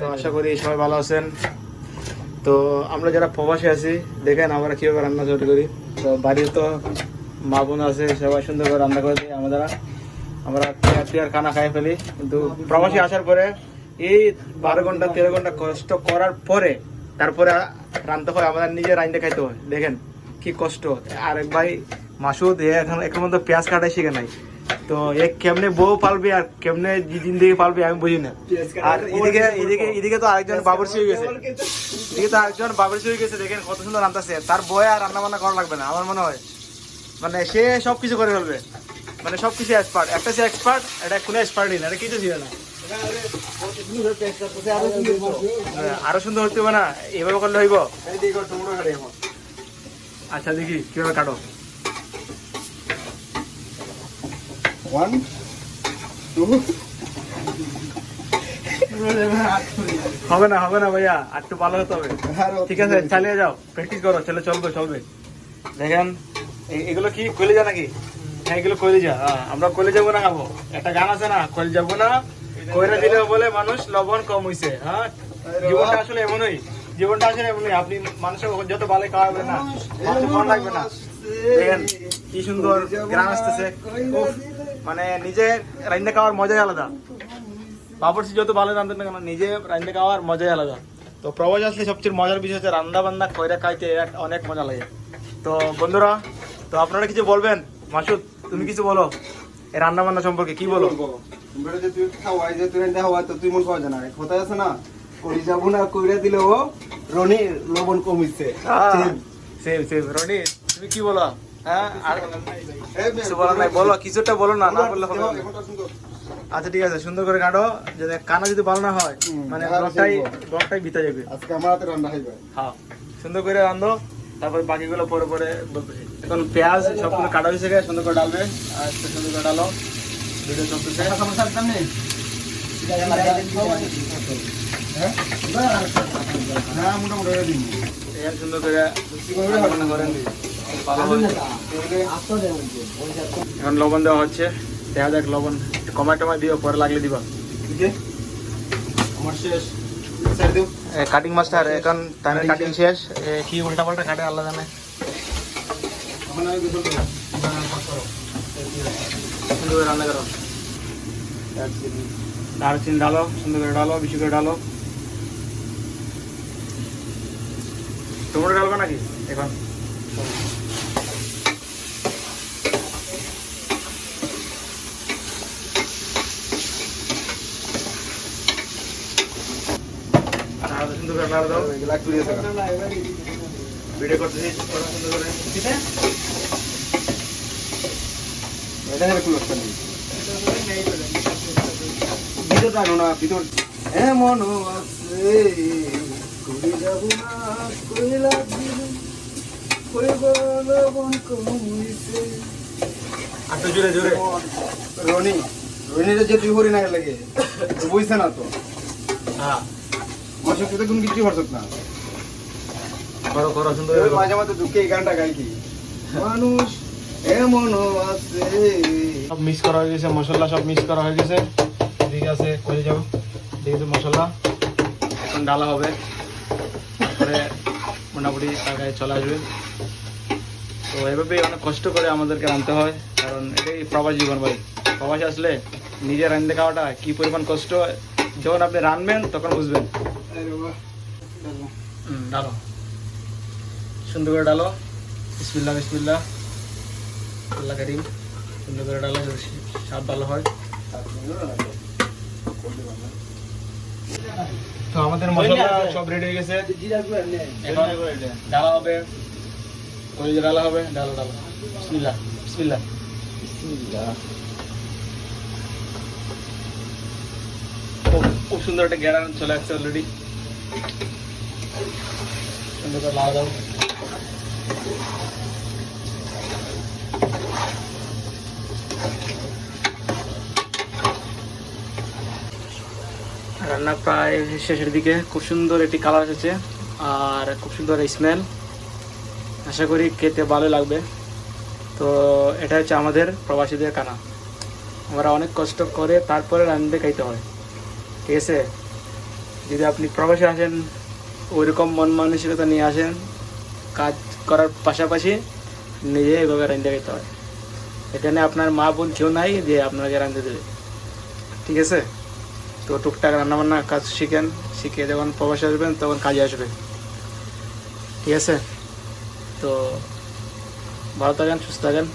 তো আশা করি সবাই ভালো আছেন। তো আমরা যারা প্রবাসী আছি, দেখেন আমরা রান্না করি। তো তো মা বোন আছে, সবাই সুন্দর করে রান্না করে দিই আমরা টিয়ার খানা খাই ফেলি। কিন্তু প্রবাসী আসার পরে এই বারো ঘণ্টা, তেরো ঘণ্টা কষ্ট করার পরে তারপরে রান্না হয়, আমাদের নিজে রান্না খাইতে হয়। দেখেন কি কষ্ট। আর এক ভাই মাসুদ এখন এখন মধ্যে পেঁয়াজ কাটাই শিখে নাই। তো এ কেমনে বউ পালবে আর কেমনে জিন্দিগি পালবে আমি বুঝি না। আর এদিকে এদিকে এদিকে তো আরেকজন বাবরসি হয়ে গেছে। এদিকে তো আরেকজন বাবরসি হয়ে গেছে দেখেন কত সুন্দর রান্নাছে তার বয় আর রান্না বান্না করা লাগবে না আমার মনে হয়। মানে সে সব কিছু করে ফেলবে। মানে সব কিছু এক্সপার্ট একটা সে এক্সপার্ট এটা কোনো এক্সপার্টই না এটা কিছু ছিল না। হ্যাঁ, আরও সুন্দর হতে হবে না এভাবে করলে হইব। আচ্ছা দেখি কীভাবে কাটো। ওয়ান টু হবে না হবে না ভাইয়া আর একটু ভালো হতে হবে। ঠিক আছে চালিয়ে যাও প্র্যাকটিস করো চলে চলবে চলবে। দেখেন এগুলো কি কইলে যা নাকি? হ্যাঁ এগুলো কইলে যা হ্যাঁ, আমরা কইলে যাব না খাব। একটা গান আছে না কইলে যাব না কইরা দিলে বলে মানুষ লবণ কম হইছে হ্যাঁ? জীবনটা আসলে এমনই জীবনটা আসলে এমনই। আপনি মানুষের যত ভালো খাওয়াবে না মানুষ মন রাখবে না। দেখেন কি সুন্দর গ্রাম আসতেছে। মানে নিজে রান্না খাওয়ার মজাই আলাদা। বাবরসি যত ভালো রান্ধেন না কেন নিজে রান্না খাওয়ার মজাই আলাদা। তো প্রবাস আসলে সবচেয়ে মজার বিষয় হচ্ছে রান্না বান্না কইরা খাইতে অনেক মজা লাগে। তো বন্ধুরা তো আপনারা কিছু বলবেন? মাসুদ তুমি কিছু বলো? এই রান্না বান্না সম্পর্কে কি বলো? তুই খাওয়াই যে তুই রান্না খাওয়াই তো তুই মন খাওয়া জানা কথা আছে না করি যাব না কইরা দিলে ও রনি লবণ কমিছে। সেম সেম রনি তুমি কি বলো? হ্যাঁ আর কিছু বলার নাই। বলো কিছুটা বলো না না বললে হবে আচ্ছা ঠিক আছে সুন্দর করে কাটো। যদি কানা যদি ভালো না হয় মানে শিখব। ব্লগটাই বিতা যাবে। আজকে আমার হাতে রান্না খাইবে হ্যাঁ সুন্দর করে রান্ধো তারপর বাকিগুলো পরে পরে এখন পেঁয়াজ সবগুলো কাটা হয়েছে গিয়ে সুন্দর করে ডালবে। আর একটু সুন্দর করে ডালো। ভিডিও চলতেছে হ্যাঁ মোটামুটি সুন্দর করে করেন। এখন লবণ দেওয়া হচ্ছে। দেখা যাক লবণ। কমায় টমায় দিও পরে লাগলে দিবা। আমার শেষ। কাটিং মাস্টার এখন টাইমের কাটিং শেষ। কি উল্টা পাল্টা কাটে আল্লাহ জানে। রান্না করো। দারচিনি ডালো সুন্দর করে ডালো বেশি করে ডালো টমেটো ডালবে নাকি এখন আর আরও সুন্দর করে ডালো দাও। ভিডিও করতেছি করো সুন্দর করে। ভিতর টানো না ভিতর। এমন আছে করি যাব না কইলা কইব লবণ কমিছে তো জোরে জোরে। রনি রনিরে যে তুই হরি না লাগে বুঝছে না তো? হ্যাঁ। কিছু না। করো করো সুন্দর ওই করে করো। মাঝে মাঝে ঢুকে এই গানটা গাই কি? মানুষ এমন আছে। সব মিক্স করা হয়ে গেছে মশলা সব মিক্স করা হয়ে গেছে। এদিকে আছে করে যাও এদিকে তো মশলা। এখন ডালা হবে। তারপরে মোটামুটি টাকায় চলে আসবে। তো এভাবে অনেক কষ্ট করে আমাদেরকে রাঁধতে হয়। কারণ এটাই প্রবাস জীবন ভাই। প্রবাসে আসলে নিজে রাঁধতে খাওয়াটা কি পরিমাণ কষ্ট যখন আপনি রাঁধবেন তখন বুঝবেন। ডালো। সুন্দর করে ডালো। বিসমিল্লা বিসমিল্লা আল্লাহ করিম সুন্দর করে ডালো যাতে স্বাদ ভালো হয়। তো আমাদের মশলা সব রেডি হয়ে গেছে। এখন ডালা হবে। কলিজা ডালা হবে ডালা ডালা। বিসমিল্লাহ খুব খুব সুন্দর একটা গ্যারান চলে আসছে অলরেডি রান্না প্রায় শেষের দিকে। খুব সুন্দর একটি কালার এসেছে আর খুব সুন্দর স্মেল আশা করি খেতে ভালো লাগবে। তো এটা হচ্ছে আমাদের প্রবাসীদের কানা। আমরা অনেক কষ্ট করে তারপরে রান্ধতে খাইতে হয়। ঠিক আছে? যদি আপনি প্রবাসে আসেন, ওইরকম মন মানসিকতা নিয়ে আসেন, কাজ করার পাশাপাশি নিজে এভাবে রান্না খেতে হয়। এখানে আপনার মা বোন কেউ নাই যে আপনাকে রাঁধতে দেবে। ঠিক আছে? তো টুকটাক রান্নাবান্না কাজ শিখেন, শিখে যখন প্রবাসে আসবেন, তখন কাজে আসবে ঠিক আছে? তো ভালো থাকেন, সুস্থ থাকেন।